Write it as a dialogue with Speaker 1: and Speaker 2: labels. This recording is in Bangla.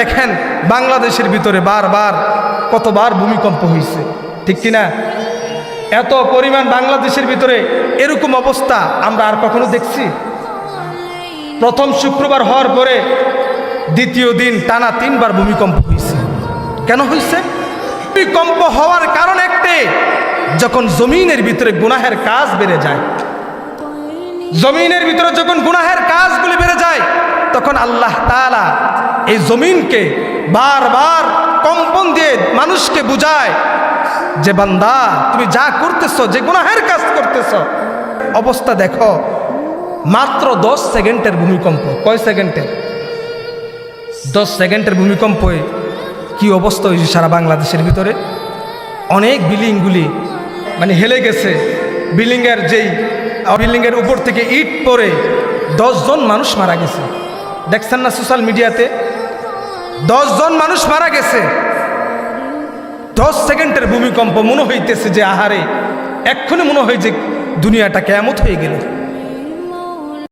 Speaker 1: দেখেন বাংলাদেশের ভিতরে বারবার, কতবার ভূমিকম্প হয়েছে ঠিক কিনা? এত পরিমাণ বাংলাদেশের ভিতরে এরকম অবস্থা আমরা আর কখনো দেখছি? প্রথম শুক্রবার হওয়ার পরে দ্বিতীয় দিন টানা তিনবার ভূমিকম্প হয়েছে কেন হয়েছে ভূমিকম্প হওয়ার কারণ একটাই যখন জমিনের ভিতরে গুনাহের কাজ বেড়ে যায়। জমিনের ভিতরে যখন গুনাহের কাজগুলি বেড়ে যায়, তখন আল্লাহ তাআলা এই জমিনকে বারবার কম্পন দিয়ে মানুষকে বুঝায় যে বান্দা, তুমি যা করতেছ, যে গুনাহের কাজ করতেছ, অবস্থা দেখো, মাত্র দশ সেকেন্ডের ভূমিকম্প। কয় সেকেন্ডের দশ সেকেন্ডের ভূমিকম্পে কি অবস্থা হয়েছে সারা বাংলাদেশের ভিতরে? অনেক বিল্ডিংগুলি মানে হেলে গেছে। বিল্ডিংয়ের যেই, বিল্ডিংয়ের উপর থেকে ইট পরে দশজন মানুষ মারা গেছে। দেখছেন না সোশ্যাল মিডিয়াতে দশজন মানুষ মারা গেছে। দশ সেকেন্ডের ভূমিকম্প মনে হইতেছে যে, আহারে এক্ষুনি মনে হয় যে দুনিয়াটা কেমত হয়ে গেল।